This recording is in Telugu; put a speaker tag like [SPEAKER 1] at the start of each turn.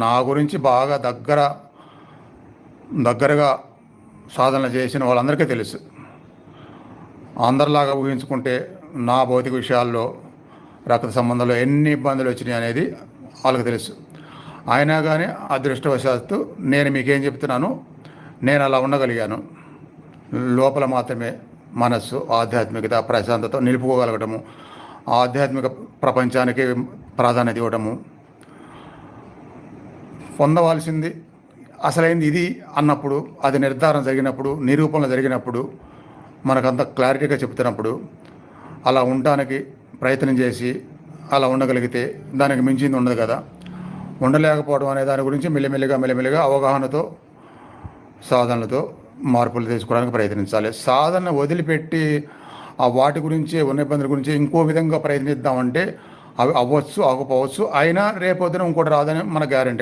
[SPEAKER 1] నా గురించి బాగా దగ్గర దగ్గరగా సాధన చేసిన వాళ్ళందరికీ తెలుసు. అందరిలాగా ఊహించుకుంటే నా భౌతిక విషయాల్లో రక్త సంబంధంలో ఎన్ని ఇబ్బందులు వచ్చినాయి అనేది వాళ్ళకి తెలుసు. అయినా కానీ అదృష్టవశాత్తు నేను మీకేం చెప్తున్నాను నేను అలా ఉండగలిగాను. లోపల మాత్రమే మనస్సు ఆధ్యాత్మికత ప్రశాంతత నిలుపుకోగలగటము ఆధ్యాత్మిక ప్రపంచానికి ప్రాధాన్యత ఇవ్వటము పొందవలసింది అసలైంది ఇది అన్నప్పుడు అది నిర్ధారణ జరిగినప్పుడు నిరూపణ జరిగినప్పుడు మనకంత క్లారిటీగా చెప్తున్నప్పుడు అలా ఉండటానికి ప్రయత్నం చేసి అలా ఉండగలిగితే దానికి మించింది ఉండదు కదా. ఉండలేకపోవడం అనే దాని గురించి మెల్లిమెల్లిగా మెల్లిమెల్లిగా అవగాహనతో సాధనలతో మార్పులు తీసుకోవడానికి ప్రయత్నించాలి. సాధన వదిలిపెట్టి ఆ వాటి గురించి ఉన్న ఇబ్బందుల గురించి ఇంకో విధంగా ప్రయత్నిద్దామంటే అవి అవ్వచ్చు అవ్వకపోవచ్చు అయినా రేపొద్దున ఇంకోటి రాదని మన గ్యారంటీ